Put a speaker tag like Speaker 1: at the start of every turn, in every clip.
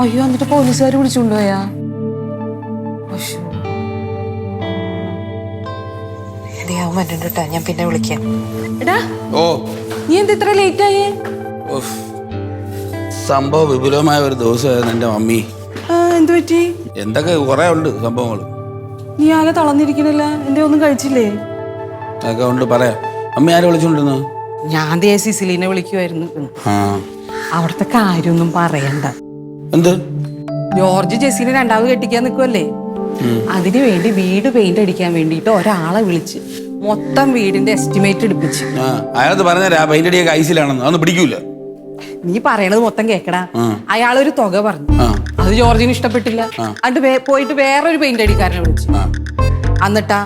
Speaker 1: അയ്യോ എന്നിട്ട് പോലീസുകാർ വിളിച്ചുകൊണ്ടുപോയാ അവൻ വരുന്നുണ്ട് ഞാൻ പിന്നെ വിളിക്കാം. എടാ
Speaker 2: ഓ.
Speaker 1: നീ എന്താ ഇത്ര ലേറ്റ് ആയേ?
Speaker 2: ഉഫ്. സംഭവം വിപുലമായ ഒരു ദിവസമായിരുന്നു എന്റെ മമ്മി.
Speaker 1: എന്ത് പറ്റി?
Speaker 2: എന്തൊക്കെ കുറേ ഉണ്ട് സംഭവങ്ങൾ.
Speaker 1: നീ ആകെ തളർന്നിരിക്കണല്ല? എന്റെ ഒന്നും കഴിച്ചില്ലേ?
Speaker 2: അതൊക്കെ ഉണ്ട് പറയാം. അമ്മി ആരെ വിളിച്ചോണ്ടിരുന്നു
Speaker 1: ഞാൻ ദേ സിസിലിനെ വിളിക്കുമായിരുന്നു
Speaker 2: ആ.
Speaker 1: അവിടുത്തെ കാര്യമൊന്നും പറയണ്ട.
Speaker 2: എന്ത്?
Speaker 1: ജോർജ് ജെസ്സിനെ രണ്ടാമത് കെട്ടിക്കാൻ നിൽക്കുമല്ലേ അതിനു വേണ്ടി വീട് പെയിന്റ് അടിക്കാൻ വേണ്ടിയിട്ട് ഒരാളെ വിളിച്ച് മൊത്തം വീടിന്റെ എസ്റ്റിമേറ്റ് എടുപ്പിച്ച്.
Speaker 2: അയാളത് പറഞ്ഞാൽ ആ അടിയൊക്കെ ഐസിലാണെന്ന്. അതൊന്നും പിടിക്കൂല.
Speaker 1: നീ പറയണത് മൊത്തം കേക്കടാ.
Speaker 2: അയാൾ
Speaker 1: അയാളൊരു തുക പറഞ്ഞു. അത് ജോർജിന് ഇഷ്ടപ്പെട്ടില്ല. അത് പോയിട്ട് വേറൊരു പെയിന്റ് അടിക്കാരനെ വിളിച്ചു. എന്നിട്ടാ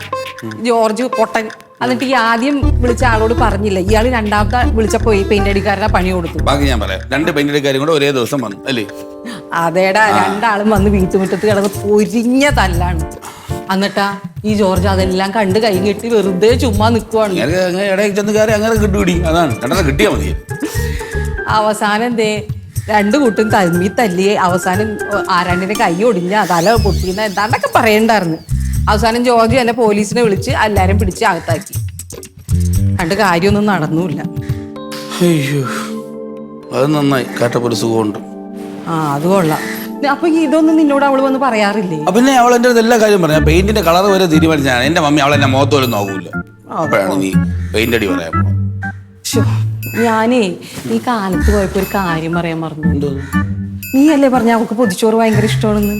Speaker 1: ജോർജ് പൊട്ടൻ എന്നിട്ട് ഈ ആദ്യം വിളിച്ച ആളോട് പറഞ്ഞില്ല. ഇയാൾ രണ്ടാമത്തെ വിളിച്ചപ്പോ ഈ പെയിന്റ് അടിക്കാരുടെ പണി കൊടുത്തു.
Speaker 2: ബാക്കി ഞാൻ പറയാം. രണ്ട് പെയിന്റ് അടിക്കാരും കൂടെ ഒരേ ദിവസം വന്നു അല്ലേ?
Speaker 1: അതേടാ രണ്ടാളും വന്ന് വീട്ടുമുറ്റത്ത് കിടന്ന് പൊരിഞ്ഞ തല്ലാണ്. എന്നിട്ടാ ഈ ജോർജ് അതെല്ലാം കണ്ട് കൈ കെട്ടി വെറുതെ ചുമ്മാ നിൽക്കുവാണ്
Speaker 2: അങ്ങനെ അങ്ങനെ ഇടയിൽ ചെന്ന് കയറി അങ്ങനെ കിട്ടുപിടി. അതാണ്. മതി.
Speaker 1: അവസാനം എന്തേ രണ്ടു കൂട്ടും തമ്മി തല്ലി അവസാനം ആരാണ്ടിന്റെ കൈ ഒടിഞ്ഞ തല പൊട്ടിയെന്ന് എന്താണ്ടൊക്കെ പറയണ്ടായിരുന്നു. അവസാനം ജോർജ് എന്നെ പോലീസിനെ വിളിച്ച് എല്ലാരും പിടിച്ച് അകത്താക്കി. കണ്ട് കാര്യമൊന്നും നടന്നുമില്ല
Speaker 2: അയ്യോ. അത് നന്നായി. കേട്ടപ്പോൾ ഒരു സുഖമുണ്ട്.
Speaker 1: ആ അത് കൊള്ളാം. അപ്പൊ ഇതൊന്നും നിന്നോട് അവൾ വന്ന് പറയാറില്ലേ?
Speaker 2: പിന്നെ അവൾ എന്റെ എല്ലാ കാര്യം പറഞ്ഞു. പെയിന്റിന്റെ കളർ വരെ തീരുമാനിച്ചാണ് എന്റെ മമ്മി അവളെ എന്നെ മുഖത്ത് പോലും നോക്കൂല. അപ്പോഴാണ് നീ പെയിന്റ് അടി പറയാൻ
Speaker 1: ഞാനേ ഈ കാലത്ത് പോയപ്പോ ഒരു കാര്യം പറയാൻ മറന്നു. നീ അല്ലേ പറഞ്ഞ അവൾക്ക് പൊതിച്ചോറ് ഭയങ്കര ഇഷ്ടമാണെന്ന്?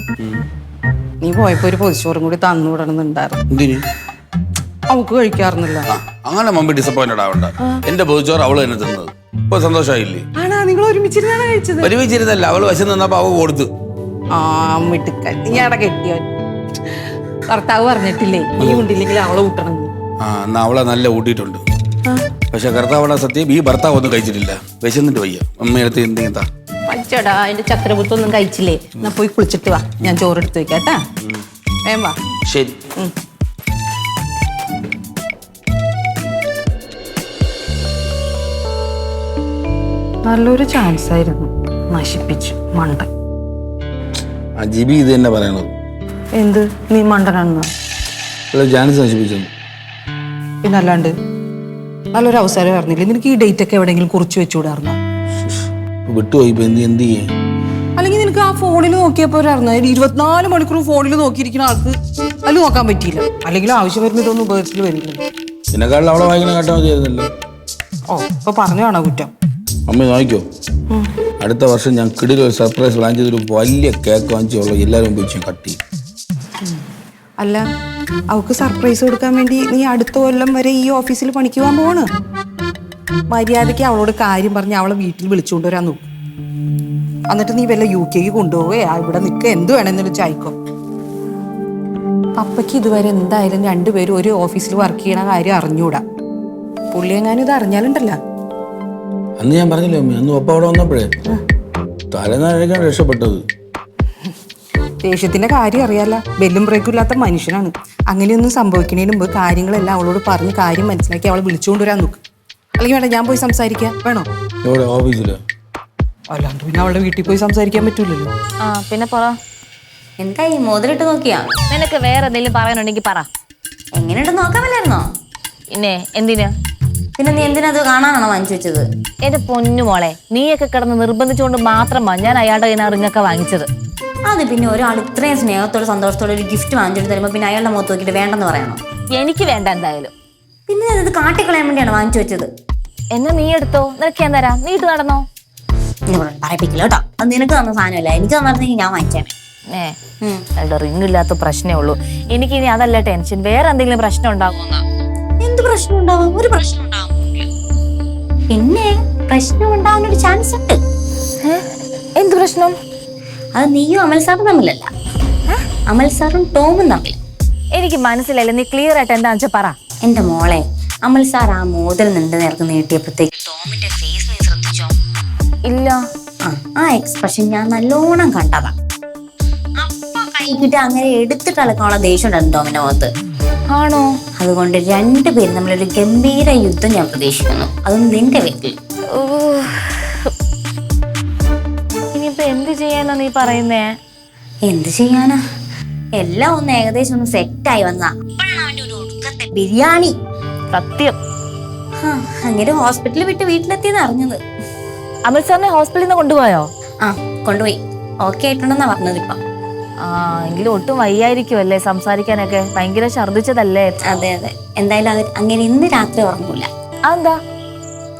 Speaker 1: നീ പോയപ്പോ ഒരു പൊതിച്ചോറും കൂടി തന്നു വിടണമെന്നുണ്ടായിരുന്നു.
Speaker 2: എന്തിന്?
Speaker 1: അവൾക്ക് കഴിക്കാറുന്നില്ല.
Speaker 2: അങ്ങനെ മമ്മി ഡിസപ്പോയിന്റഡ് ആവണ്ട. എന്റെ പൊതിച്ചോറ് അവൾ തന്നെ തിന്നത്. ഇപ്പൊ സന്തോഷമായില്ലേ
Speaker 1: ആണാ നിങ്ങൾ ഒരുമിച്ചിരുന്നാണ് കഴിച്ചത്?
Speaker 2: ഒരുമിച്ചിരുന്നല്ല അവൾ വശം നിന്നപ്പോ അവ കൊടുത്തു.
Speaker 1: ആ മിടുക്കൻ. നീ അവിടെ കെട്ടിയോ? ഭർത്താവ് പറഞ്ഞിട്ടില്ലേ നീ ഉണ്ടില്ലെങ്കിൽ അവളെ ഊട്ടണം.
Speaker 2: ആ എന്നാ അവളെ നല്ല ഊട്ടിയിട്ടുണ്ട്. പക്ഷെ കർത്താവളെ സത്യം ഈ ഭർത്താവ് ഒന്നും കഴിച്ചിട്ടില്ല. വിശന്നിട്ട് വയ്യ. അമ്മയടുത്ത് എന്തെങ്കിലും
Speaker 1: പച്ചടാ അതിന്റെ ചക്രപുത്തൊന്നും കഴിച്ചില്ലേ? എന്നാ പോയി കുളിച്ചിട്ട് വാ. ഞാൻ ചോറെടുത്ത് വെക്കാട്ടാ വേം വാ.
Speaker 2: ശരി.
Speaker 1: നല്ലൊരു ചാൻസ് ആയിരുന്നു. നശിപ്പിച്ചു മണ്ടൻ.
Speaker 2: ആ ജിബി ഇത് തന്നെ പറയണത്.
Speaker 1: എന്ത്? നീ മണ്ടനാണെന്ന്?
Speaker 2: ചാൻസ് നശിപ്പിച്ചു.
Speaker 1: പിന്നല്ലാണ്ട് നല്ലൊരു അവസരം അറിഞ്ഞില്ലേ? നിനക്ക് ഈ ഡേറ്റ് ഒക്കെ എവിടെയെങ്കിലും കുറിച്ച് വെച്ചുകൂടായിരുന്നോ?
Speaker 2: വിട്ടുപോയി എന്ത് എന്ത് ചെയ്യേ
Speaker 1: അല്ലെങ്കിൽ നിനക്ക് ആ ഫോണിൽ നോക്കിയപ്പോ ഇരുപത്തിനാല് മണിക്കൂർ ഫോണിൽ നോക്കിയിരിക്കുന്ന ആൾക്ക് അത് നോക്കാൻ പറ്റിയില്ല. അല്ലെങ്കിൽ ആവശ്യം വരുന്ന ഇതൊന്നും ഉപയോഗത്തിൽ വരുന്നില്ല
Speaker 2: എന്നെക്കാളും അവളെ വായിക്കണ കേട്ടാൽ മതിയായിരുന്നല്ലോ
Speaker 1: ഓ ഇപ്പൊ പറഞ്ഞു കാണാ കുറ്റം?
Speaker 2: അമ്മ നോക്കിക്കോ. അടുത്ത വർഷം ഞാൻ കിടിൽ ഒരു സർപ്രൈസ് പ്ലാൻ ചെയ്തൊരു വലിയ കേക്ക് വാങ്ങിച്ചുള്ള എല്ലാവരും മുമ്പ് കട്ടി.
Speaker 1: അല്ല അവക്ക് സർപ്രൈസ് കൊടുക്കാൻ വേണ്ടി നീ അടുത്ത കൊല്ലം വരെ ഈ ഓഫീസിൽ പണിക്ക് പോകാൻ പോവാണ്? മര്യാദയ്ക്ക് അവളോട് കാര്യം പറഞ്ഞ് അവളെ വീട്ടിൽ വിളിച്ചുകൊണ്ട് വരാൻ നോക്കും. എന്നിട്ട് നീ വല്ല യു കെക്ക് കൊണ്ടുപോവേ? ഇവിടെ നിൽക്കുക എന്ത് വേണമെന്ന് വെച്ചായിക്കോ പപ്പയ്ക്ക് ഇതുവരെ എന്തായാലും രണ്ടുപേരും ഒരു ഓഫീസിൽ വർക്ക് ചെയ്യണ കാര്യം അറിഞ്ഞൂടാ. പുള്ളിയെങ്ങാനും ഇത് അറിഞ്ഞാലുണ്ടല്ലോ.
Speaker 2: അന്ന് ഞാൻ പറഞ്ഞില്ലേ അമ്മ അന്ന് ഒപ്പം അവിടെ വന്നപ്പോഴേ തലേന്നാഴേക്കാണ് രക്ഷപ്പെട്ടത്.
Speaker 1: ദേഷ്യത്തിന്റെ കാര്യം അറിയാല്ല. ബെല്ലും ബ്രേക്കും ഇല്ലാത്ത മനുഷ്യനാണ്. അങ്ങനെയൊന്നും സംഭവിക്കുന്നതിന് മുമ്പ് കാര്യങ്ങളെല്ലാം അവളോട് പറഞ്ഞ് കാര്യം മനസ്സിലാക്കി അവളെ വിളിച്ചുകൊണ്ടുവരാൻ നോക്ക്. അല്ലെങ്കിൽ വേണ്ട ഞാൻ പോയി സംസാരിക്കാം. വേണോ?
Speaker 2: ഇവിടെ ഓഫീസിൽ.
Speaker 1: അല്ലാണ്ട് പിന്നെ അവളുടെ വീട്ടിൽ പോയി സംസാരിക്കാൻ പറ്റൂലല്ലോ.
Speaker 3: ആ പിന്നെ പറ.
Speaker 4: എന്താ ഈ മോതിരിട്ട് നോക്കിയാ?
Speaker 3: നിനക്ക് വേറെ എന്തെങ്കിലും പറയാനുണ്ടെങ്കിൽ പറ.
Speaker 4: എങ്ങനെയുണ്ട് നോക്കാമല്ലായിരുന്നോ?
Speaker 3: പിന്നെ എന്തിനാ?
Speaker 4: പിന്നെ നീ എന്തിനാ അത് കാണാനാണോ വാങ്ങിച്ചു വെച്ചത്?
Speaker 3: എന്റെ പൊന്നു മോളെ നീയൊക്കെ കിടന്ന് നിർബന്ധിച്ചുകൊണ്ട് മാത്രമാണ് ഞാൻ അയാളുടെ കയ്യിൽ റിങ്ങൊക്കെ വാങ്ങിച്ചത്.
Speaker 4: അത് പിന്നെ ഒരാൾ ഇത്രയും സ്നേഹത്തോടെ സന്തോഷത്തോടെ ഒരു ഗിഫ്റ്റ് വാങ്ങിച്ചിട്ട് തരുമ്പോൾ പിന്നെ അയാളുടെ മുഖത്ത് നോക്കിയിട്ട് വേണ്ടെന്ന് പറയണോ?
Speaker 3: എനിക്ക് വേണ്ട എന്തായാലും.
Speaker 4: പിന്നെ ഞാനത് കാട്ടിക്കളയാൻ വേണ്ടിയാണ് വാങ്ങിച്ചു വെച്ചത്.
Speaker 3: എന്നാ നീ എടുത്തോ? നിനക്ക് ഞാൻ തരാം. നീ ഇട്ട് നടന്നോ?
Speaker 4: പറയിപ്പിക്കില്ല കേട്ടോ. അത് നിനക്ക് തന്ന സാധനമല്ല. എനിക്ക് തന്നിരുന്നെങ്കിൽ ഞാൻ വാങ്ങിച്ചേനെ.
Speaker 3: ഏ. അയാളുടെ റിങ് ഇല്ലാത്ത പ്രശ്നമേ ഉള്ളൂ. എനിക്ക് ഇനി അതല്ല ടെൻഷൻ വേറെ എന്തെങ്കിലും പ്രശ്നം ഉണ്ടാകുമെന്നാ
Speaker 4: എന്ത് പ്രശ്നം ഉണ്ടാവും? ഒരു പ്രശ്നം ഉണ്ടാവും പിന്നെ പ്രശ്നം ഉണ്ടാവുന്ന ഒരു ചാൻസ് ഉണ്ട്?
Speaker 3: എന്ത് പ്രശ്നം?
Speaker 4: അത് നീയും അമൽ സാറും തമ്മിലല്ല. അമൽ സാറും ടോമും തമ്മിൽ.
Speaker 3: എനിക്ക് മനസ്സിലായില്ല. നീ ക്ലിയർ ആയിട്ട് എന്താ വെച്ചാൽ പറ.
Speaker 4: എന്റെ മോളെ അമൽ സാർ ആ മോതിരം നിന്റെ നേർക്ക് നീട്ടിയപ്പോഴത്തേക്ക് ടോമിന്റെ ഫേസ് നീ ശ്രദ്ധിച്ചോ?
Speaker 3: ഇല്ല.
Speaker 4: ആ ആ എക്സ്പ്രഷൻ ഞാൻ നല്ലോണം കണ്ടതാ. അപ്പൊ കൈകിട്ട് അങ്ങനെ എടുത്തിട്ട് അളക്കാനുള്ള ദേഷ്യം ഉണ്ടായിരുന്നു ടോമിന്റെ മുഖത്ത്.
Speaker 3: ആണോ?
Speaker 4: അതുകൊണ്ട് രണ്ടുപേരും തമ്മിലൊരു ഗംഭീര യുദ്ധം ഞാൻ പ്രതീക്ഷിക്കുന്നു. അതും നിന്റെ വീട്ടിൽ.
Speaker 3: ഇനിയിപ്പോ എന്ത് ചെയ്യാനാ നീ പറയുന്നേ?
Speaker 4: എന്ത് ചെയ്യാനാ? എല്ലാം ഒന്ന് ഏകദേശം ഒന്ന് സെറ്റായി വന്നാ ബിരിയാണി.
Speaker 3: സത്യം.
Speaker 4: ഹാ, അങ്ങനെ ഹോസ്പിറ്റലിൽ വിട്ട് വീട്ടിലെത്തിയെന്ന് അറിഞ്ഞത്.
Speaker 3: അമൽ സാറിനെ ഹോസ്പിറ്റലിൽ നിന്ന് കൊണ്ടുപോയോ?
Speaker 4: ആ കൊണ്ടുപോയി. ഓക്കെ ആയിട്ടുണ്ടെന്നാ പറഞ്ഞത് ഇപ്പൊ.
Speaker 3: ആ എങ്കിലും ഒട്ടും വയ്യായിരിക്കും അല്ലേ സംസാരിക്കാനൊക്കെ? ഭയങ്കര ഛർദിച്ചതല്ലേ
Speaker 4: അതെ അതെ. എന്തായാലും അവർ അങ്ങനെ ഇന്ന് രാത്രി ഉറങ്ങൂല.
Speaker 3: അതെന്താ?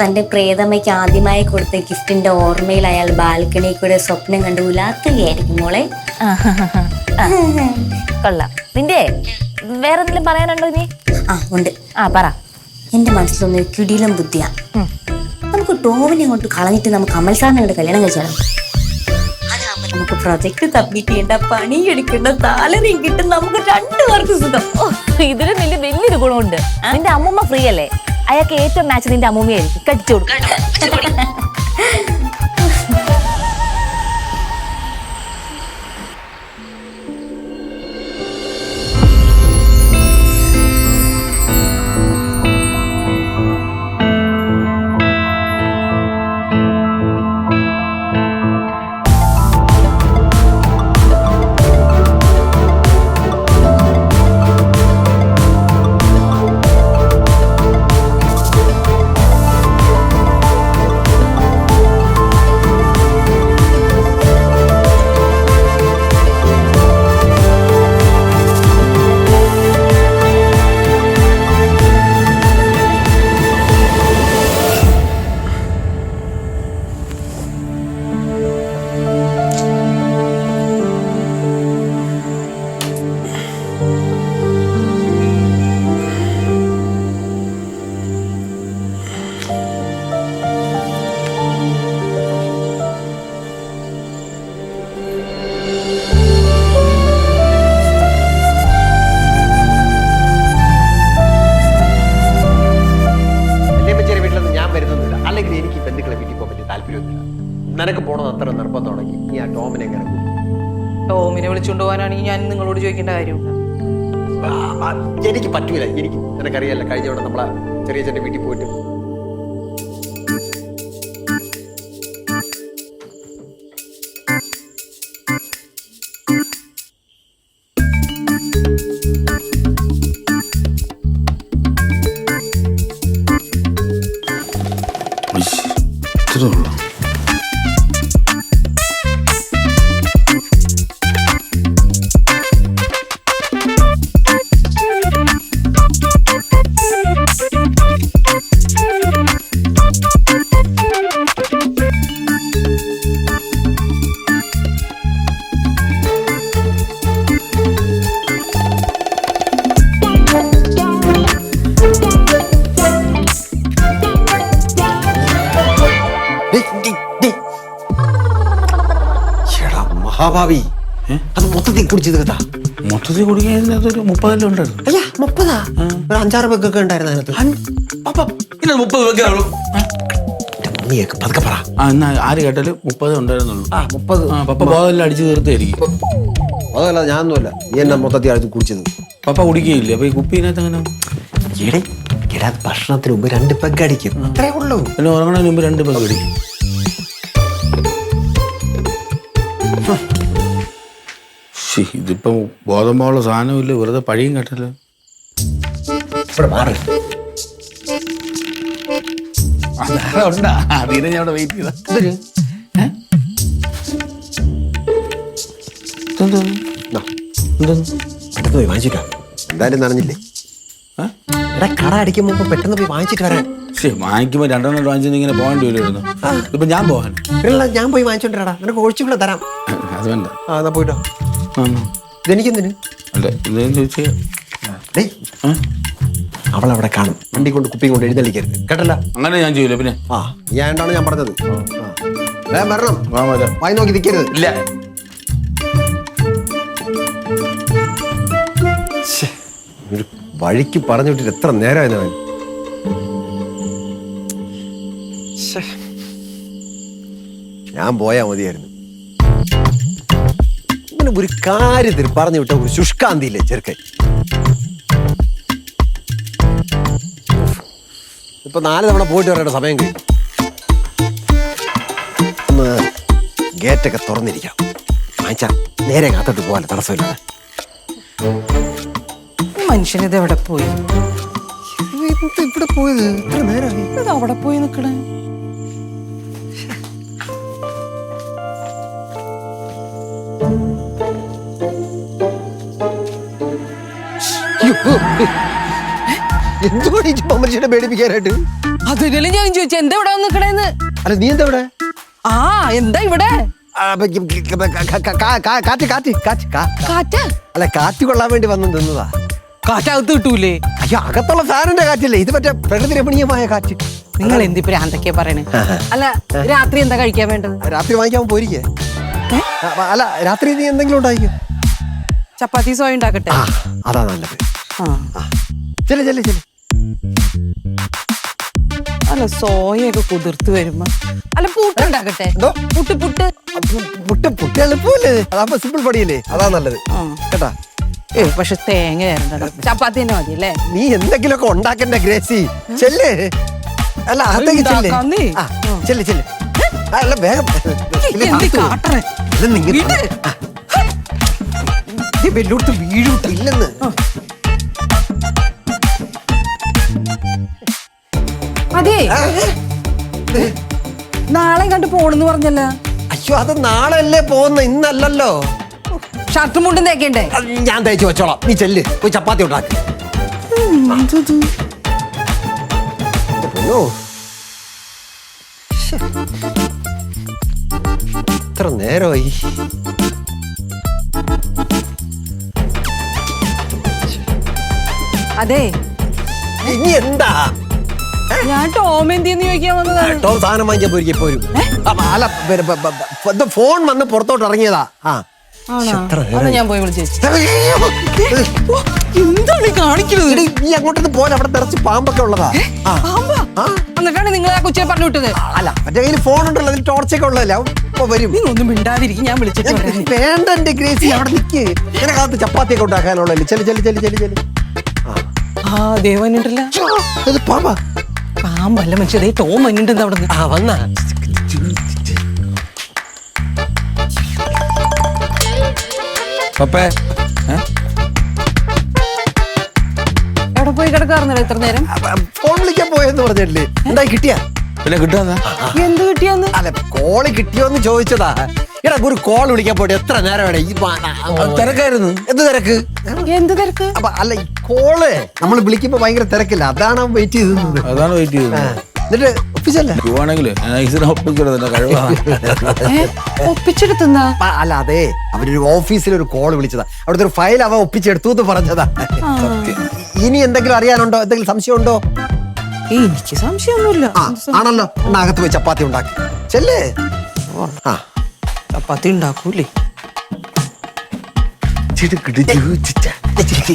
Speaker 4: തന്റെ പ്രേതമ്മയ്ക്ക് ആദ്യമായി കൊടുത്ത ഗിഫ്റ്റിന്റെ ഓർമ്മയിൽ അയാൾ ബാൽക്കണി കൂടെ സ്വപ്നം കണ്ട് ഉലാത്തുകയായിരിക്കും മോളെ
Speaker 3: കൊള്ളാം. നിന്റെ? വേറെ എന്തെങ്കിലും പറയാനുണ്ടോ ഇനി?
Speaker 4: ആ ഉണ്ട്.
Speaker 3: ആ പറ.
Speaker 4: എന്റെ മനസ്സിലൊന്ന് കിടിലം ബുദ്ധിയാ. നമുക്ക് ടോവിനെ കൊണ്ട് കളഞ്ഞിട്ട് നമുക്ക് അമൽ സാറിനോട് കല്യാണം കഴിച്ചാലോ? നമുക്ക് പ്രൊജക്ട് സബ്മിറ്റ് ചെയ്യേണ്ട പണി എടുക്കേണ്ട സാലറിയും കിട്ടും നമുക്ക് രണ്ടുപേർക്ക് സുഖം.
Speaker 3: ഓ, ഇതിന് നിന്റെ വലിയൊരു ഗുണമുണ്ട്. നിന്റെ അമ്മൂമ്മ ഫ്രീ അല്ലേ? അയാൾക്ക് ഏറ്റവും മാച്ച് നിന്റെ അമ്മൂമ്മയായിരിക്കും. കടിച്ചു കൊടുക്കും.
Speaker 5: എനിക്ക് പറ്റൂല. എനിക്ക് നിനക്കറിയാലോ കഴിഞ്ഞ തവണ നമ്മളെ ചെറിയ ചെറിയ വീട്ടിൽ പോയിട്ട്. മഹാഭാവി അത് മൊത്തത്തിൽ കുടിച്ചത് കേട്ടാ
Speaker 2: മൊത്തത്തിൽ കുടിക്കാൻ അതൊരു മുപ്പതെല്ലാം ഉണ്ടായിരുന്നു.
Speaker 5: അയ്യാ മുപ്പതാ? ഒരു അഞ്ചാറ് പേക്കൊക്കെ ഉണ്ടായിരുന്നു അതിനകത്ത്.
Speaker 2: മുപ്പത് വെക്കാറുള്ളൂ
Speaker 5: എന്റെ മമ്മിയൊക്കെ പതുക്കെ പറ.
Speaker 2: ആ എന്നാ ആര് കേട്ടാലും മുപ്പത് ഉണ്ടായിരുന്നുള്ളൂ.
Speaker 5: ആ മുപ്പത്.
Speaker 2: പപ്പ ബോധമെല്ലാം അടിച്ചു തീർത്തായിരിക്കും.
Speaker 5: അതല്ല ഞാനൊന്നുമല്ല. നീ എന്നെ മൊത്തത്തിൽ അടിച്ച് കുടിച്ചത്?
Speaker 2: പപ്പ കുടിക്കുകയില്ല? അപ്പൊ ഈ കുപ്പിനകത്ത് അങ്ങനെ
Speaker 5: എടേ എടാ ഭക്ഷണത്തിന് മുമ്പ് രണ്ട് പെഗ് അടിക്കും. അത്രേ ഉള്ളൂ.
Speaker 2: പിന്നെ ഉറങ്ങണതിന് മുമ്പ് രണ്ട് പെഗ് അടിക്കും. ശ്ശി, ഇതിപ്പം ബോധമുള്ള സാധനമില്ല വെറുതെ പഴിയും കേട്ടല്ലോ?
Speaker 5: ഇവിടെ മാറി.
Speaker 2: ഉണ്ടാ? അതിനെ ഞാൻ അവിടെ വെയിറ്റ് ചെയ്താ?
Speaker 5: പെട്ടെന്ന് പോയി വാങ്ങിച്ചിട്ടോ. എന്തായാലും നനഞ്ഞില്ലേ? എടാ കട അടിക്കുമ്പോ പെട്ടെന്ന് പോയി വാങ്ങിച്ചിട്ട് വരാൻ
Speaker 2: വാങ്ങിക്കുമ്പോ രണ്ടെണ്ണം വാങ്ങിച്ചു ഇങ്ങനെ പോകേണ്ടി വരുമായിരുന്നു. ഇപ്പൊ ഞാൻ പോകാൻ.
Speaker 5: ഇല്ല ഞാൻ പോയി വാങ്ങിച്ചോണ്ടിരാടാ. നിനക്ക് ഒഴിച്ചുകൂടെ തരാം.
Speaker 2: അത് വേണ്ട.
Speaker 5: ആ എന്നാ പോയിട്ടോ. ഇതെനിക്കെന്തിന്?
Speaker 2: അല്ല ഇതെന്ന് ചോദിച്ചാൽ
Speaker 5: ഡേയ് അവൾ അവിടെ കാണും. വണ്ടി കൊണ്ട് കുപ്പിയും കൊണ്ട് എഴുന്നള്ളിക്കരുത്. കേട്ടല്ല?
Speaker 2: അങ്ങനെ ഞാൻ ചെയ്യൂല പിന്നെ?
Speaker 5: ആ ഞാൻ എന്താണ് ഞാൻ പറഞ്ഞത്. വേഗം വരണം വായി നോക്കി നിൽക്കരുത്
Speaker 2: ഇല്ല.
Speaker 5: ഒരു വഴിക്ക് പറഞ്ഞു വിട്ടിട്ട് എത്ര നേരമായിരുന്നു അവൻ ഞാൻ പോയാ മതിയായിരുന്നു. ഇങ്ങനെ ഒരു കാര്യത്തിൽ പറഞ്ഞു വിട്ട ഒരു ശുഷ്കാന്തിയില്ലേ ചെറുക്കൻ? ഇപ്പൊ നാല് തവണ പോയിട്ട് വരേണ്ട സമയം കഴിഞ്ഞു. ഒന്ന് ഗേറ്റൊക്കെ തുറന്നിരിക്കാം വാങ്ങിച്ചാ നേരെ കാത്തോട്ട് പോകാൻ തടസ്സമില്ല
Speaker 1: മനുഷ്യനിത് എവിടെ പോയി?
Speaker 5: ഇവിടെ പോയത്? ഇത്ര നേരം
Speaker 1: ഇത് അവിടെ പോയി നിക്കണേ
Speaker 5: എന്തുകൊണ്ട് ഈ പേടിപ്പിക്കാനായിട്ട്?
Speaker 1: അതിലും ഞാൻ ചോദിച്ചു എന്താ ഇവിടെ നിക്കണേന്ന്
Speaker 5: അല്ല നീ എന്താ ഇവിടെ?
Speaker 1: ആ എന്താ ഇവിടെ?
Speaker 5: കാറ്റ് കാറ്റ് കാറ്റ് അല്ല കാറ്റ് കൊള്ളാൻ വേണ്ടി വന്ന് നിന്നതാ.
Speaker 1: കാറ്റകത്ത് കിട്ടൂലേ?
Speaker 5: അയ്യോ അകത്തുള്ള ഫാനിന്റെ കാറ്റല്ലേ? ഇത് മറ്റേ പ്രകൃതി രമണീയമായ കാറ്റ്.
Speaker 1: നിങ്ങൾ എന്തി പ്രാന്തൊക്കെ പറയണേ? അല്ല രാത്രി എന്താ കഴിക്കാൻ വേണ്ടത്?
Speaker 5: രാത്രി വാങ്ങിക്കാൻ പോരിക്കേ അല്ല രാത്രി നീ എന്തെങ്കിലും ഉണ്ടായിരിക്കും
Speaker 1: ചപ്പാത്തി സോയ ഉണ്ടാക്കട്ടെ?
Speaker 5: അതാ നല്ലത്. ചെല്ല് ചെല്ല് ചെല്ല്.
Speaker 1: അല്ല സോയൊക്കെ കുതിർത്ത് വരുമ്പോ. അല്ല പുട്ട് ഉണ്ടാക്കട്ടെ
Speaker 5: എന്തോ?
Speaker 1: പുട്ട് പുട്ട്.
Speaker 5: പുട്ട് പുട്ട് എളുപ്പമല്ലേ? അതാകുമ്പോ സിമ്പിൾ പടിയല്ലേ അതാ നല്ലത്. കേട്ടാ?
Speaker 1: ഏ പക്ഷെ തേങ്ങ ചേരണ്ട ചപ്പാത്തി തന്നെ മതി അല്ലേ?
Speaker 5: നീ എന്തെങ്കിലുമൊക്കെ ഉണ്ടാക്കണ്ട ഗ്രേസി? ചെല്ലേ. അല്ല അകത്തേക്ക് ചെല്ലേ.
Speaker 1: ഉണ്ടാക്കാന്നേ.
Speaker 5: ആ ചെല്ല് ചെല്ല്. ആ, അല്ല വേഗം. ഇതിൽ
Speaker 1: എന്ത്
Speaker 5: താത്തു.
Speaker 1: കാട്ടണേ?
Speaker 5: ഇത് നിങ്ങ-
Speaker 1: വീട്.
Speaker 5: ആ. ഇത് വെല്ലോടത്ത് വീഴൂട്ട്
Speaker 1: അതെ. നാളെ കണ്ട് പോണെന്ന് പറഞ്ഞല്ല?
Speaker 5: അയ്യോ അത് നാളെ അല്ലേ പോകുന്ന? ഇന്നല്ലല്ലോ.
Speaker 1: ഷർട്ടും മുണ്ടും തേക്കണ്ടേ?
Speaker 5: ഞാൻ തേച്ച് വെച്ചോളാം. നീ ചെല്ല്. പോയി ചപ്പാത്തി ഉണ്ടാക്കി. ഇത്ര നേരമായി.
Speaker 1: അതെ.
Speaker 5: ഇനി എന്താ?
Speaker 1: ഞാൻ ടോം എന്തിന്ന് ചോദിക്കാൻ വന്നതാണ്?
Speaker 5: ടോം സാധനം വാങ്ങിക്കാൻ പോയിരിക്കും പോരും ഒരു അല്ല ബ- ബ- ബ- ബ- ഇത് ഫോൺ വന്ന് പുറത്തോട്ട് ഇറങ്ങിയതാ. ആ.
Speaker 1: ആണോ?
Speaker 5: എത്ര
Speaker 1: ഞാൻ പോയി വിളിച്ചു എന്താണ് ഈ കാണിക്കുന്നത്?
Speaker 5: എടി, നീ അങ്ങോട്ടൊന്ന് പോലെ അവിടെ തെറച്ച് പാമ്പൊക്കെ ഉള്ളതാ. ആ.
Speaker 1: പാമ്പാ?
Speaker 5: ആ.
Speaker 1: എന്നിട്ടാണ് നിങ്ങൾ ആ കൊച്ചിയെ പറഞ്ഞു വിട്ടത്.
Speaker 5: അല്ല മറ്റേ കയ്യിൽ ഫോൺ ഉണ്ടല്ലോ അതിൽ ടോർച്ചൊക്കെ ഉള്ളതല്ലേ ഇപ്പൊ വരും.
Speaker 1: നിങ്ങൾ ഒന്നും മിണ്ടാതിരിക്കും ഞാൻ വിളിച്ചിട്ട് വരാം.
Speaker 5: വേണ്ട എന്റെ ഗ്രേസി അവിടെ നിക്ക്. ഇങ്ങനെ കാലത്ത് ചപ്പാത്തിയൊക്കെ ഉണ്ടാക്കാനുള്ളല്ലേ ചെല്ലു ചെല്ലു ചെല്ലു ചെല്ലു ചെൽ
Speaker 1: ആ. ദേവനുണ്ടല്ല
Speaker 5: ഇത് പാമ്പാ.
Speaker 1: പാമ്പല്ല മനുഷ്യതേ ടോം വന്നിട്ടുണ്ട് അവിടെ നിന്ന്.
Speaker 5: ആ വന്ന.
Speaker 2: പപ്പേ. ഏ?
Speaker 1: എവിടെ പോയി കിടക്കാറുന്നല്ലോ ഇത്ര നേരം.
Speaker 5: ഫോൺ വിളിക്കാൻ പോയെന്ന് പറഞ്ഞല്ലേ എന്തായി കിട്ടിയാ?
Speaker 2: പിന്നെ കിട്ടാന്നാ
Speaker 1: എന്ത് കിട്ടിയാന്ന്?
Speaker 5: അല്ല കോൾ കിട്ടിയോന്ന് ചോദിച്ചതാ. എടാ ഒരു കോൾ വിളിക്കാൻ പോയിട്ട് എത്ര നേരം ഈ
Speaker 2: തിരക്കായിരുന്നു.
Speaker 5: എന്ത് തിരക്ക്?
Speaker 1: എന്ത് തിരക്ക്?
Speaker 5: അപ്പൊ അല്ല ഈ കോൾ നമ്മൾ വിളിക്കുമ്പോ ഭയങ്കര തിരക്കില്ല. അതാണ് അവൻ വെയിറ്റ് ചെയ്തത്
Speaker 2: അതാണ് വെയിറ്റ് ചെയ്തത്
Speaker 5: എന്നിട്ട് ഒപ്പിച്ചല്ലേ?
Speaker 1: ഒപ്പിച്ചെടുത്തുന്നാ?
Speaker 5: അല്ല അതെ. അവരൊരു ഓഫീസിൽ ഒരു കോൾ വിളിച്ചതാ. അവിടുത്തെ ഒരു ഫയൽ അവ ഒപ്പിച്ചെടുത്തു എന്ന് പറഞ്ഞതാ. ഇനി എന്തെങ്കിലും അറിയാനുണ്ടോ? എന്തെങ്കിലും സംശയം ഉണ്ടോ
Speaker 1: എനിക്ക് സംശയമൊന്നുമില്ല.
Speaker 5: ആണല്ലോ. എന്നാ അകത്ത് പോയി ചപ്പാത്തി ഉണ്ടാക്കി. ചെല്ലേ? ആ.
Speaker 1: ചപ്പാത്തി ഉണ്ടാക്കൂലേ?
Speaker 5: ഒറ്റയ്ക്ക്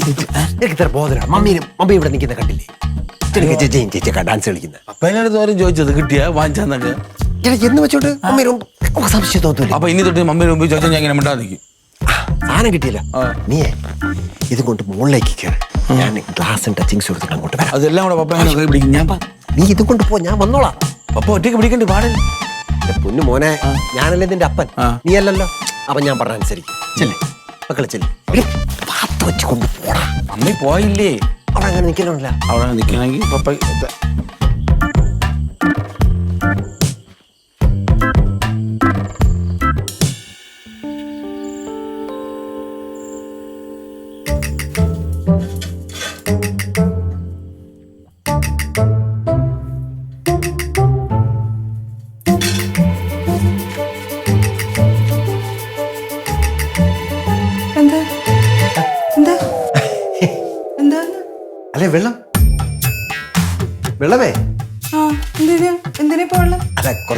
Speaker 5: ഇത്ര ബോധന? മമ്മീനും മമ്മി ഇവിടെ നിൽക്കുന്ന കണ്ടില്ലേ? ചെറുക്കെ ചേച്ചിയും ചേച്ചിയൊക്കെ ഡാൻസ് കളിക്കുന്നത്
Speaker 2: അപ്പൊ എന്നോട് തോറും ചോദിച്ചത് കിട്ടിയ വാങ്ങിച്ചാന്നൊക്കെ
Speaker 5: എടാ എന്ന് വെച്ചോണ്ട് മമ്മീനും ഒക്കെ സംശയം
Speaker 2: അപ്പൊ ഇനി തൊട്ട് മമ്മിയുടെ മുമ്പ് ചോദിച്ചാൽ ഞാൻ ഇങ്ങനെ മിണ്ടാ നിൽക്കും.
Speaker 5: സാധനം കിട്ടിയില്ല.
Speaker 2: ആ.
Speaker 5: നീയേ ഇത് കൊണ്ട് മുകളിലേക്ക് കയറി ഞാൻ ഗ്ലാസും ടച്ചിങ്സ് കൊടുത്തിട്ട് അങ്ങോട്ട് വരാം.
Speaker 2: അതെല്ലാം കൂടെ പപ്പ എങ്ങനെ കൈ പിടിക്കും. ഞാൻ
Speaker 5: നീ ഇതും കൊണ്ട് പോ ഞാൻ വന്നോളാം.
Speaker 2: പപ്പ ഒറ്റയ്ക്ക് പിടിക്കേണ്ടി പാടില്ല
Speaker 5: എന്റെ പൊന്നു മോനെ ഞാനല്ലേ നിന്റെ അപ്പൻ. നീ അല്ലല്ലോ അപ്പൊ ഞാൻ പറഞ്ഞ അനുസരിക്കും. ചെല്ലേ. മക്കളെ ചെല്ലേ. പാത്ത് വെച്ച് കൊണ്ട് പോടാ.
Speaker 2: മമ്മി പോയില്ലേ?
Speaker 5: അവിടെ അങ്ങനെ നിൽക്കണില്ല
Speaker 2: അവിടെ നിൽക്കണമെങ്കിൽ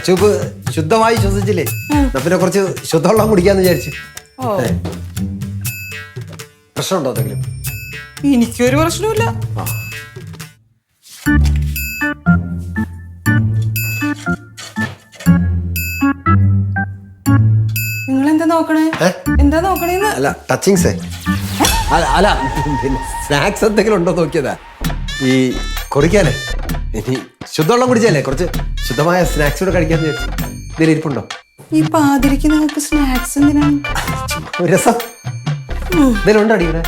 Speaker 5: കുറച്ച് ശുദ്ധമായി ശ്വസിച്ചില്ലേ? പിന്നെ കുറച്ച് ശുദ്ധവെള്ളം കുടിക്കാന്ന് വിചാരിച്ചു. പ്രശ്നമുണ്ടോ എന്തെങ്കിലും?
Speaker 1: എനിക്കൊരു പ്രശ്നമില്ല. നിങ്ങൾ എന്താ നോക്കണേ? എന്താ നോക്കണേന്ന്?
Speaker 5: അല്ല ടച്ചിങ്സേ. അല്ല അല്ല പിന്നെ സ്നാക്സ് എന്തെങ്കിലും ഉണ്ടോ നോക്കിയതാ? ഈ കുറിക്കാനേ ഇനി ശുദ്ധവെള്ളം കുടിച്ചാലേ കുറച്ച്? ശുദ്ധമായ സ്നാക്സ് കൂടെ കഴിക്കാന്ന് വിചാരിച്ചു. ഇതിൽ ഇരിപ്പുണ്ടോ?
Speaker 1: ഈ പാതിരിക്ക് നിങ്ങൾക്ക് സ്നാക്സ് എന്തിനാണ്
Speaker 5: ഒരു രസം. ഉണ്ടോ അടി ഇവിടെ?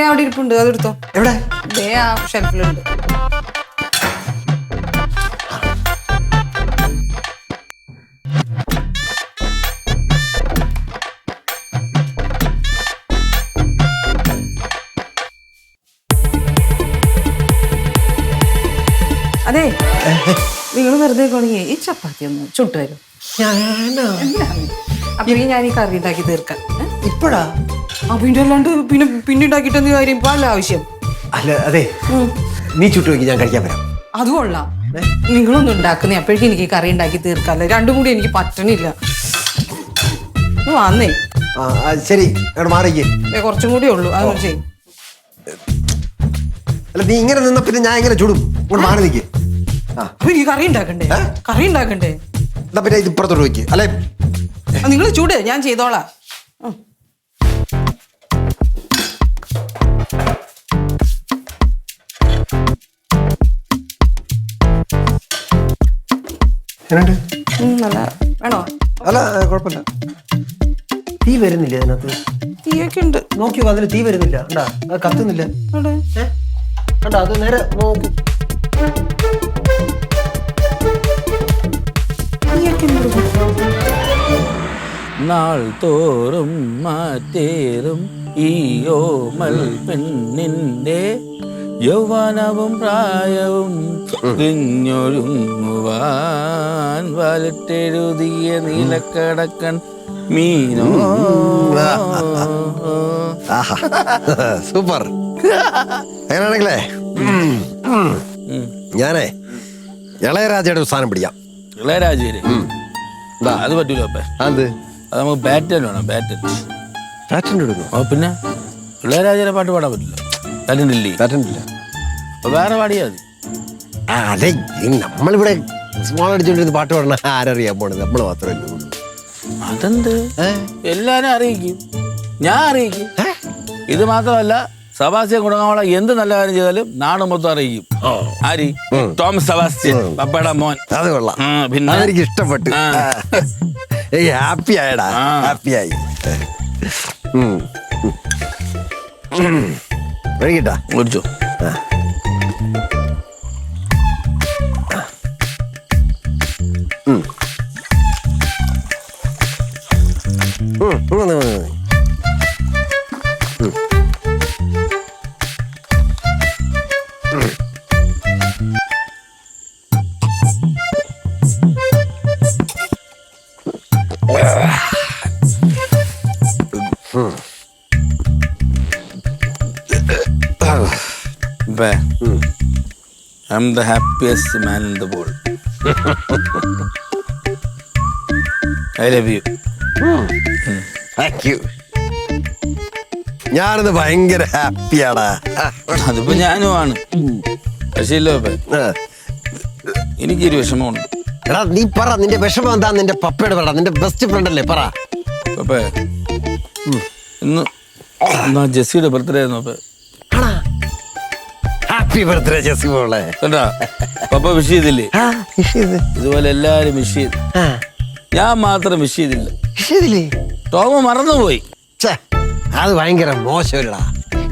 Speaker 1: അവിടെ ഇരിപ്പുണ്ട് അതെടുത്തോ.
Speaker 5: എവിടെ?
Speaker 1: ദേ ആ ഷെൽഫിലുണ്ട്. അതെ. നിങ്ങൾ വെറുതെ കൊണെങ്കിൽ ഈ ചപ്പാത്തി ഒന്ന് ചുട്ടു വരും
Speaker 5: ഞാനോ?
Speaker 1: അപ്പൊ ഈ ഞാൻ ഈ കറി ഉണ്ടാക്കി തീർക്കാം?
Speaker 5: ഇപ്പഴാ?
Speaker 1: ആ പിന്നെ അല്ലാണ്ട് പിന്നെ പിന്നെ ഉണ്ടാക്കിയിട്ട് കാര്യം? ഇപ്പൊ അല്ല ആവശ്യം.
Speaker 5: അല്ല അതെ. നീ ചുട്ടു വെക്കി ഞാൻ കഴിക്കാൻ വരാം.
Speaker 1: അത് കൊള്ളാം. നിങ്ങളൊന്നും ഉണ്ടാക്കുന്നേ. അപ്പോഴേക്കും എനിക്ക് ഈ കറി ഉണ്ടാക്കി തീർക്കാല്ലോ രണ്ടും കൂടി എനിക്ക് പറ്റണില്ല. വന്നേ.
Speaker 5: ശരി. മാറിക്കേ.
Speaker 1: കുറച്ചും കൂടി ഉള്ളൂ. അത് ചെയ്യും.
Speaker 5: അല്ല നീ ഇങ്ങനെ നിന്ന പിന്നെ ഞാൻ എങ്ങനെ ചുടും? ഇവിടെ ആ.
Speaker 1: അപ്പൊ എനിക്ക് കറി ഉണ്ടാക്കണ്ടേ? കറി ഉണ്ടാക്കണ്ടേ?
Speaker 5: എന്നാ പിന്നെ ഇത് ഇപ്പുറത്തോട്ട് വെക്ക്. അല്ലെ?
Speaker 1: നിങ്ങൾ ചൂട് ഞാൻ ചെയ്തോളാം. ഉം.
Speaker 5: എന്നുണ്ട്
Speaker 1: ഉം, നല്ല വേണോ?
Speaker 5: അല്ല ആ, കുഴപ്പമില്ല. തീ വരുന്നില്ല അതിനകത്ത്?
Speaker 1: തീയൊക്കെ ഉണ്ട്.
Speaker 5: നോക്കിയോ അതിൽ തീ വരുന്നില്ല. കണ്ടാ? അത് കത്തുന്നില്ല.
Speaker 1: അവിടെ
Speaker 5: ഏ? കണ്ടാ അത് നേരെ നോക്കൂ.
Speaker 2: തോറും മാറ്റേറും ഈ ഓമൽ പെണ്ണിന്റെ യൗവനവും പ്രായവും തിഞ്ഞൊഴുങ്ങുവാൻ വലട്ടെഴുതിയ നീലക്കടക്കൻ മീനോ.
Speaker 5: സൂപ്പർ. അങ്ങനെയാണെങ്കിലേ? ഞാനേ ഇളയരാജയുടെ ഒരു സാധനം പിടിക്കാം. ഇളയരാജയിൽ.
Speaker 2: അത് പറ്റൂല അപ്പേ.
Speaker 5: അത്
Speaker 2: അത് നമുക്ക് ബാറ്റൻ വേണം ബാറ്റൻ
Speaker 5: പാറ്റന്റ് എടുക്കും
Speaker 2: ഓ പിന്നെ? ഇളയരാജയുടെ പാട്ട് പാടാൻ പറ്റില്ല. പാറ്റൻ ഇല്ലേ?
Speaker 5: പാറ്റന്റ് ഇല്ല.
Speaker 2: അപ്പൊ വേറെ പാടിയാ മതി.
Speaker 5: ആ അതെ. ഈ നമ്മളിവിടെ സ്മോൾ അടിച്ചോണ്ടിരുന്ന് പാട്ട് പാടണ ആരറിയാൻ പോണത്? നമ്മൾ മാത്രമല്ലേ ഉള്ളൂ.
Speaker 2: അതെന്ത്? എല്ലാരും അറിയിക്കും. ഞാൻ അറിയിക്കും. ഇത് മാത്രമല്ല സബാസ്റ്റ്യൻ കുടങ്ങാവള എന്ത് നല്ല കാര്യം ചെയ്താലും നാട് മൊത്തം അറിയിക്കും. ആരി? തോമസ് സബാസ്റ്റ്യൻ പപ്പയുടെ മോൻ.
Speaker 5: അത് കൊള്ളാം.
Speaker 2: പിന്നെ?
Speaker 5: എനിക്ക് ഇഷ്ടപ്പെട്ടു. ഹാപ്പി ആയടാ. ഹാപ്പി ആയി. ഒഴുകിട്ടാ
Speaker 2: കുടിച്ചോ. ഇപ്പേ I'm the happiest man in the world I love you
Speaker 5: thank you ഞാനത് ഭയങ്കര ഹാപ്പിയാടാ.
Speaker 2: അതിപ്പോ ഞാനുമാണ് പക്ഷേ ഇല്ലോ. എനിക്കൊരു വിഷമമുണ്ട്.
Speaker 5: എടാ നീ പറ നിന്റെ വിഷമം എന്താ? നിന്റെ പപ്പയോട് പറ നിന്റെ ബെസ്റ്റ് ഫ്രണ്ട് അല്ലേ? പറ.
Speaker 2: പപ്പേ ഇന്ന് ജെസ്സിയുടെ ബർത്ത്ഡേ ആയിരുന്നു അപ്പേ
Speaker 5: ഹാപ്പി ബർത്ത്ഡേ ജസ്സി മോളെ.
Speaker 2: കണ്ടാ? പപ്പ വിഷ് ചെയ്തില്ലേ?
Speaker 5: ആ, വിഷ് ചെയ്ത്.
Speaker 2: ഇതുപോലെ എല്ലാരും വിഷ് ചെയ്ത്.
Speaker 5: ആ,
Speaker 2: ഞാൻ മാത്രം വിഷ് ചെയ്തില്ല? ടോമ മറന്നുപോയി.
Speaker 5: ഛെ, അത് ഭയങ്കര മോശമല്ലടാ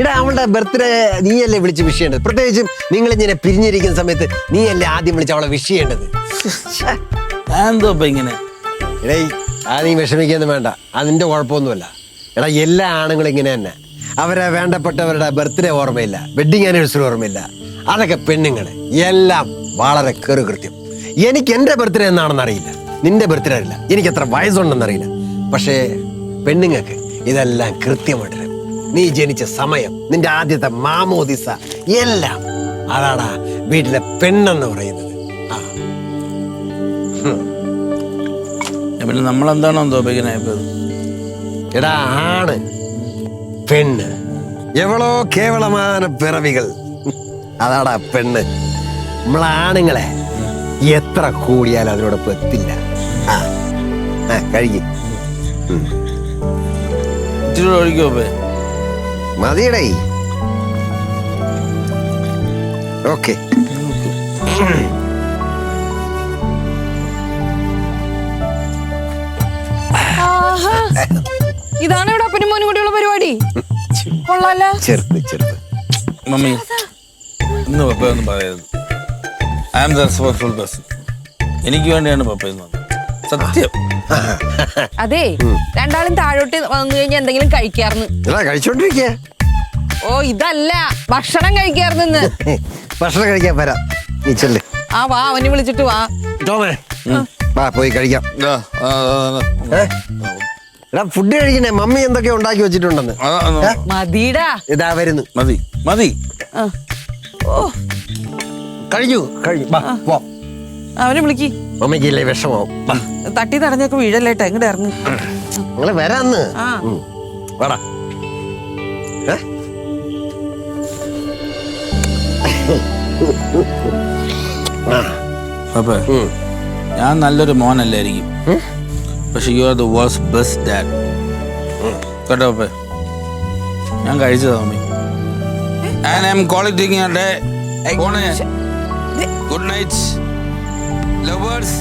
Speaker 5: ഇടാ അവളുടെ ബർത്ത്ഡേ നീയല്ലേ വിളിച്ച് വിഷ് ചെയ്യേണ്ടത്? പ്രത്യേകിച്ചും നിങ്ങൾ ഇങ്ങനെ പിരിഞ്ഞിരിക്കുന്ന സമയത്ത് നീയല്ലേ ആദ്യം വിളിച്ച് അവളെ വിഷ് ചെയ്യേണ്ടത്? ഛെ.
Speaker 2: ഞാൻ എന്തോ ഇപ്പൊ ഇങ്ങനെ?
Speaker 5: എടേ ആ നീ വിഷമിക്കൊന്നും വേണ്ട അതിന്റെ കുഴപ്പമൊന്നുമല്ല. എടാ എല്ലാ ആണുങ്ങളും ഇങ്ങനെ തന്നെ. അവരെ വേണ്ടപ്പെട്ടവരുടെ ബർത്ത്ഡേ ഓർമ്മയില്ല വെഡിങ് ആനിവേഴ്സറി ഓർമ്മയില്ല. അതൊക്കെ പെണ്ണുങ്ങൾ എല്ലാം വളരെ കൃത്യം എനിക്ക് എന്റെ ബർത്ത്ഡേ എന്നാണെന്ന് അറിയില്ല. നിന്റെ ബർത്ത്ഡേ അറിയില്ല. എനിക്ക് എത്ര വയസ്സുണ്ടെന്ന് അറിയില്ല. പക്ഷേ പെണ്ണുങ്ങൾക്ക് ഇതെല്ലാം കൃത്യമായിട്ട് നീ ജനിച്ച സമയം നിന്റെ ആദ്യത്തെ മാമോദിസ എല്ലാം അതാടാ വീട്ടിലെ പെണ്ണെന്ന് പറയുന്നത്. ആ.
Speaker 2: പിന്നെ നമ്മളെന്താണോ ആയിപ്പോയത്
Speaker 5: എടാ ആണ്. പെണ്ണ്. എവളോ കേവലமான പിറവികൾ? അതാടാ പെണ്ണ്. നമ്മളാണുങ്ങളെ എത്ര കൂടിയാലും അതിനോടൊപ്പം എത്തില്ല. ആ ആ കഴിക്കും
Speaker 2: ഇച്ചിരി കൂടെ ഒഴിക്കോ ഇപ്പൊ
Speaker 5: മതിയടേ. ഓക്കെ.
Speaker 1: ഇതാണ് ഇവിടെ അപ്പനും മോനും കൂടിയുള്ള പരിപാടി
Speaker 5: ചെറുത് ചെറുത്.
Speaker 2: മമ്മി ഇന്ന് പപ്പ ഒന്നും പറയരുത്. I am the responsible person എനിക്ക് വേണ്ടിയാണ് പപ്പ ഇന്ന് വന്നത്. സത്യം.
Speaker 1: അതെ രണ്ടാളും താഴോട്ട് വന്നു കഴിഞ്ഞാൽ എന്തെങ്കിലും കഴിക്കാർന്ന്.
Speaker 5: എടാ കഴിച്ചോണ്ടിരിക്കേ?
Speaker 1: ഓ ഇതല്ല. ഭക്ഷണം കഴിക്കാർന്ന്
Speaker 5: ഭക്ഷണം കഴിക്കാൻ വരാം. നീ ചെല്ല്.
Speaker 1: ആ വാ അവനെ വിളിച്ചിട്ട് വാ.
Speaker 5: ടോമേ. വാ പോയി കഴിക്കാം.
Speaker 2: ദാ, ആ, ആ, ആ,
Speaker 5: ഏ? എടാ ഫുഡ് കഴിക്കണേ. മമ്മി എന്തൊക്കെ ഉണ്ടാക്കി വെച്ചിട്ടുണ്ടെന്ന്?
Speaker 1: മതിടാ.
Speaker 5: ഇതാ വരുന്നു.
Speaker 2: മതി മതി.
Speaker 1: ആ. ഓ.
Speaker 5: കഴിഞ്ഞു. കഴിഞ്ഞു. വാ പോ
Speaker 1: അവനെ വിളിക്ക്.
Speaker 5: മമ്മിക്ക് ഇല്ലേ വിഷമാവും വാ.
Speaker 1: തട്ടി തടഞ്ഞൊക്കെ വീഴല്ലേട്ടാ ഇങ്ങോട്ട് ഇറങ്ങി.
Speaker 5: നിങ്ങൾ വരാന്ന്
Speaker 1: ആ.
Speaker 5: ഉം. വാടാ. ഏ? ആ.
Speaker 2: പപ്പ
Speaker 5: ഉം.
Speaker 2: ഞാൻ നല്ലൊരു മോനല്ലായിരിക്കും. പക്ഷെ you are the worst best dad കേട്ടോ പപ്പ ഞാൻ കഴിച്ചതാ mummy and I'm quitting day good night lovers